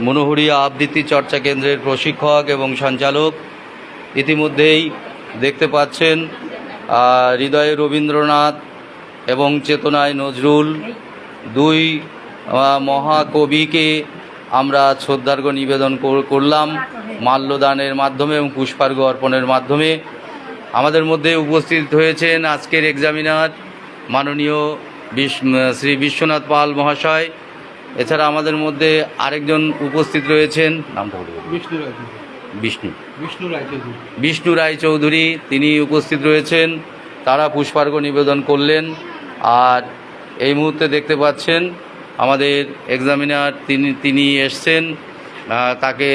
মনোহরিয়া আবৃত্তি চর্চা কেন্দ্রের প্রশিক্ষক এবং সঞ্চালক ইতিমধ্যেই দেখতে পাচ্ছেন হৃদয়ে রবীন্দ্রনাথ এবং চেতনায় নজরুল দুই মহাকবিকে আমরা শ্রদ্ধার্ঘ নিবেদন করলাম মাল্যদানের মাধ্যমে এবং পুষ্পার্ঘ্য অর্পণের মাধ্যমে। আমাদের মধ্যে উপস্থিত হয়েছেন আজকের এক্সামিনার মাননীয় বিশ- শ্রী বিশ্বনাথ পাল মহাশয় এছাড়া আমাদের মধ্যে আরেকজন উপস্থিত রয়েছেন নামটা। বিষ্ণু বিষ্ণু। বিষ্ণু রায়চৌধুরী বিষ্ণু রায়চৌধুরী তিনি উপস্থিত রয়েছেন তারা পুষ্পার্ঘ নিবেদন করলেন আর এই মুহূর্তে দেখতে পাচ্ছেন আমাদের এক্সামিনার তিনি তিনি এসছেন তাকে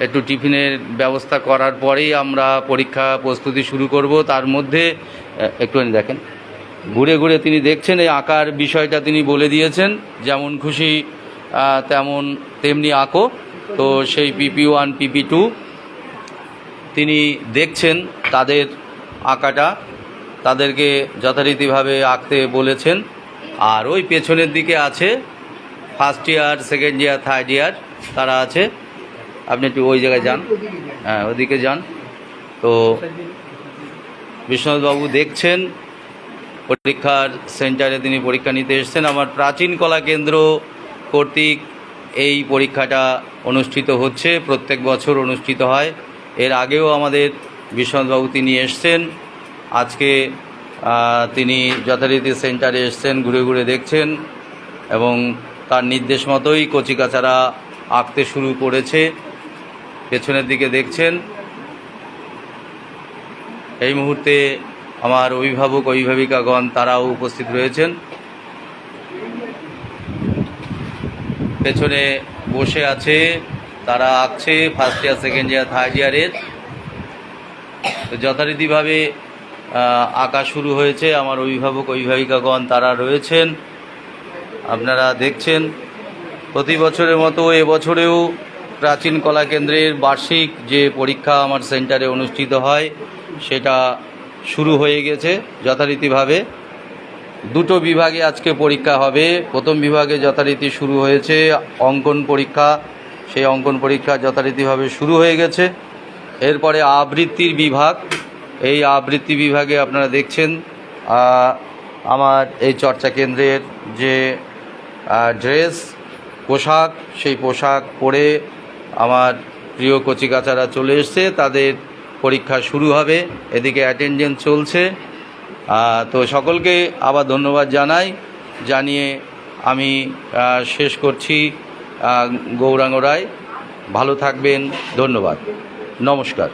একটু টিফিনের ব্যবস্থা করার পরেই আমরা পরীক্ষা প্রস্তুতি শুরু করব। তার মধ্যে একটুখানি দেখেন। ঘুরে ঘুরে তিনি দেখছেন এই আঁকার বিষয়টা তিনি বলে দিয়েছেন যেমন খুশি তেমন তেমনি আঁকো। তো সেই পিপি ওয়ান পিপি টু তিনি দেখছেন তাদের আঁকাটা, তাদেরকে যথারীতিভাবে আঁকতে বলেছেন। আর ওই পেছনের দিকে আছে first year second year third year তারা আছে। আপনি একটু ওই জায়গায় যান। হ্যাঁ ওদিকে যান। তো বিশ্বনাথবাবু দেখছেন, পরীক্ষার সেন্টারে তিনি পরীক্ষা নিতে এসেছেন। আমার প্রাচীন কলা কেন্দ্র কর্তৃক এই পরীক্ষাটা অনুষ্ঠিত হচ্ছে, প্রত্যেক বছর অনুষ্ঠিত হয়। এর আগেও আমাদের বিশ্বনাথবাবু তিনি এসছেন। আজকে তিনি যথারীতি সেন্টারে এসছেন, ঘুরে ঘুরে দেখছেন এবং তার নির্দেশ মতোই কচিকাচারা আঁকতে শুরু করেছে। পেছনের দিকে দেখছেন। এই মুহূর্তে আমার অভিভাবক, অভিভাবিকাগণ তারাও উপস্থিত রয়েছেন। পেছনে বসে আছে, তারা আঁকছে first year second year third ইয়ারের তো যথারীতিভাবে আঁকা শুরু হয়েছে। আমার অভিভাবক, অভিভাবিকাগণ তারা রয়েছেন। আপনারা দেখছেন, প্রতি বছরের মতো এবছরেও প্রাচীন কলা কেন্দ্রের বার্ষিক যে পরীক্ষা আমার সেন্টারে অনুষ্ঠিত হয়, সেটা শুরু হয়ে গেছে যথারীতিভাবে। দুটো বিভাগে আজকে পরীক্ষা হবে। প্রথম বিভাগে যথারীতি শুরু হয়েছে অঙ্কন পরীক্ষা। সেই অঙ্কন পরীক্ষা যথারীতিভাবে শুরু হয়ে গেছে। এরপরে আবৃত্তির বিভাগ। এই আবৃত্তি বিভাগে আপনারা দেখছেন আমার এই চর্চা কেন্দ্রের যে ড্রেস, পোশাক, সেই পোশাক পরে আমার প্রিয় কচিকাচারা চলে এসছে। তাদের পরীক্ষা শুরু হবে। এদিকে অ্যাটেন্ডেন্স চলছে। তো সকলকে আবার ধন্যবাদ জানাই, জানিয়ে আমি শেষ করছি গৌরাঙ্গ রায়। ভালো থাকবেন, ধন্যবাদ। নমস্কার।